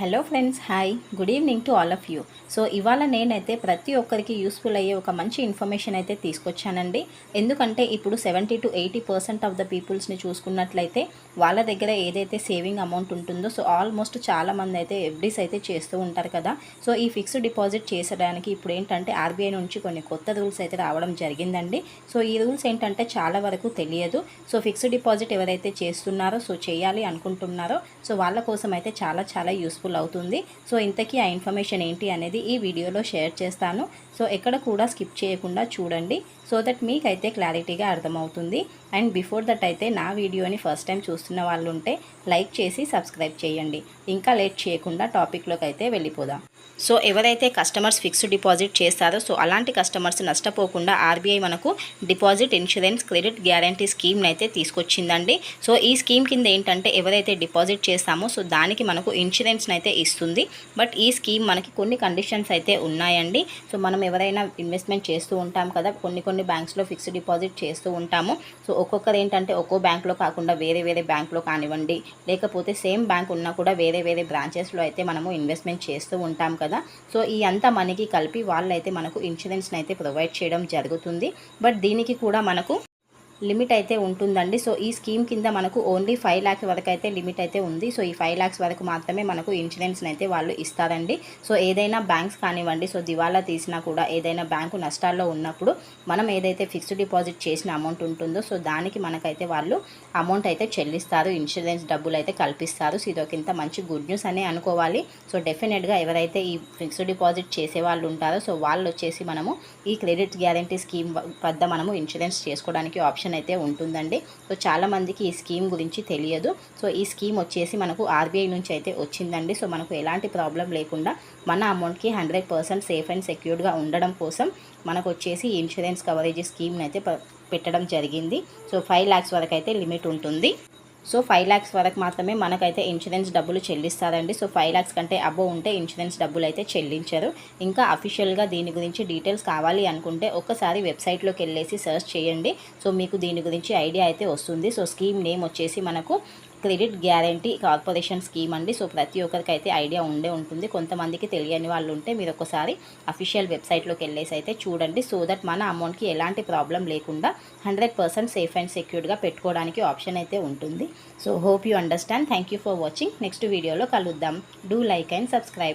Hello friends hi. Good evening to all of you. So ఇవాళ నేనైతే ప్రతి ఒక్కరికి యూస్ఫుల్ అయ్యే ఒక మంచి ఇన్ఫర్మేషన్ అయితే తీసుకొచ్చానండి. ఎందుకంటే ఇప్పుడు seventy to eighty percent of the పీపుల్స్ని చూసుకున్నట్లయితే వాళ్ళ దగ్గర ఏదైతే సేవింగ్ అమౌంట్ ఉంటుందో సో ఆల్మోస్ట్ చాలా మంది అయితే ఎఫ్డీస్ అయితే చేస్తూ ఉంటారు కదా. సో ఈ ఫిక్స్డ్ డిపాజిట్ చేసడానికి ఇప్పుడు ఏంటంటే ఆర్బీఐ నుంచి కొన్ని కొత్త రూల్స్ అయితే రావడం జరిగిందండి. సో ఈ రూల్స్ ఏంటంటే చాలా వరకు తెలియదు. సో ఫిక్స్డ్ డిపాజిట్ ఎవరైతే చేస్తున్నారో సో చేయాలి అనుకుంటున్నారో సో వాళ్ళ కోసం అయితే చాలా చాలా యూస్ఫుల్ అవుతుంది. సో ఇంతకీ ఆ ఇన్ఫర్మేషన్ ఏంటి అనేది ఈ వీడియోలో షేర్ చేస్తాను. సో ఎక్కడ కూడా స్కిప్ చేయకుండా చూడండి. సో దట్ మీకైతే క్లారిటీగా అర్థమవుతుంది. అండ్ బిఫోర్ దట్ అయితే నా వీడియోని ఫస్ట్ టైం చూస్తున్న వాళ్ళు ఉంటే లైక్ చేసి సబ్స్క్రైబ్ చేయండి. ఇంకా లేట్ చేయకుండా టాపిక్లోకి అయితే వెళ్ళిపోదాం. సో ఎవరైతే కస్టమర్స్ ఫిక్స్డ్ డిపాజిట్ చేస్తారో సో అలాంటి కస్టమర్స్ నష్టపోకుండా ఆర్బీఐ మనకు డిపాజిట్ ఇన్సూరెన్స్ క్రెడిట్ గ్యారంటీ స్కీమ్ని అయితే తీసుకొచ్చిందండి. సో ఈ స్కీమ్ కింద ఏంటంటే ఎవరైతే డిపాజిట్ చేస్తామో సో దానికి మనకు ఇన్సూరెన్స్ని అయితే ఇస్తుంది. బట్ ఈ స్కీమ్ మనకి కొన్ని కండిషన్స్ అయితే ఉన్నాయండి. సో మనం ఎవరైనా ఇన్వెస్ట్మెంట్ చేస్తూ ఉంటాం కదా కొన్ని కొన్ని బ్యాంక్స్లో ఫిక్స్డ్ డిపాజిట్ చేస్తూ ఉంటాము. సో ఒక్కొక్కరు ఏంటంటే ఒక్కో బ్యాంక్లో కాకుండా వేరే వేరే బ్యాంక్లో కానివ్వండి లేకపోతే సేమ్ బ్యాంక్ ఉన్నా కూడా వేరే వేరే బ్రాంచెస్లో అయితే మనము ఇన్వెస్ట్మెంట్ చేస్తూ ఉంటాం కదా. సో ఈ అంతా మనకి కలిపి వాళ్ళైతే మనకు ఇన్సూరెన్స్ని అయితే ప్రొవైడ్ చేయడం జరుగుతుంది. బట్ దీనికి కూడా మనకు లిమిట్ అయితే ఉంటుందండి. సో ఈ స్కీమ్ కింద మనకు ఓన్లీ ఫైవ్ ల్యాక్స్ వరకు అయితే లిమిట్ అయితే ఉంది. సో ఈ ఫైవ్ ల్యాక్స్ వరకు మాత్రమే మనకు ఇన్సూరెన్స్ని అయితే వాళ్ళు ఇస్తారండి. సో ఏదైనా బ్యాంక్స్ కానివ్వండి సో దివాలా తీసినా కూడా ఏదైనా బ్యాంకు నష్టాల్లో ఉన్నప్పుడు మనం ఏదైతే ఫిక్స్డ్ డిపాజిట్ చేసిన అమౌంట్ ఉంటుందో సో దానికి మనకైతే వాళ్ళు అమౌంట్ అయితే చెల్లిస్తారు. ఇన్సూరెన్స్ డబ్బులు అయితే కల్పిస్తారు. సో ఇదొకంత మంచి గుడ్ న్యూస్ అనే అనుకోవాలి. సో డెఫినెట్గా ఎవరైతే ఈ ఫిక్స్డ్ డిపాజిట్ చేసే వాళ్ళు ఉంటారో సో వాళ్ళు వచ్చేసి మనము ఈ క్రెడిట్ గ్యారంటీ స్కీమ్ వద్ద మనము ఇన్సూరెన్స్ చేసుకోవడానికి ఆప్షన్ అయితే ఉంటుందండి. సో చాలామందికి ఈ స్కీమ్ గురించి తెలియదు. సో ఈ స్కీమ్ వచ్చేసి మనకు ఆర్బీఐ నుంచి అయితే వచ్చిందండి. సో మనకు ఎలాంటి ప్రాబ్లం లేకుండా మన అమౌంట్కి హండ్రెడ్ పర్సెంట్ సేఫ్ అండ్ సెక్యూర్డ్గా ఉండడం కోసం మనకు వచ్చేసి ఇన్సూరెన్స్ కవరేజ్ స్కీమ్ని అయితే పెట్టడం జరిగింది. సో ఫైవ్ ల్యాక్స్ వరకు అయితే లిమిట్ ఉంటుంది. సో ఫైవ్ ల్యాక్స్ వరకు మాత్రమే మనకైతే ఇన్సూరెన్స్ డబ్బులు చెల్లిస్తారండి. సో ఫైవ్ ల్యాక్స్ కంటే అబో ఉంటే ఇన్సూరెన్స్ డబ్బులు అయితే చెల్లించరు. ఇంకా అఫీషియల్గా దీని గురించి డీటెయిల్స్ కావాలి అనుకుంటే ఒకసారి వెబ్సైట్లోకి వెళ్ళేసి సెర్చ్ చేయండి. సో మీకు దీని గురించి ఐడియా అయితే వస్తుంది. సో స్కీమ్ నేమ్ వచ్చేసి మనకు క్రెడిట్ గ్యారంటీ కార్పొరేషన్ స్కీమ్ అండి. సో ప్రతి ఒక్కరికి అయితే ఐడియా ఉండే ఉంటుంది. కొంతమందికి తెలియని వాళ్ళు ఉంటే మీరు ఒకసారి అఫీషియల్ వెబ్సైట్లోకి వెళ్ళేసి అయితే చూడండి. సో దట్ మన అమౌంట్కి ఎలాంటి ప్రాబ్లం లేకుండా హండ్రెడ్ పర్సెంట్ సేఫ్ అండ్ సెక్యూర్డ్గా పెట్టుకోవడానికి ఆప్షన్ అయితే ఉంటుంది. So hope you understand. Thank you for watching. Next వీడియోలో కలుద్దాం. Do like and subscribe.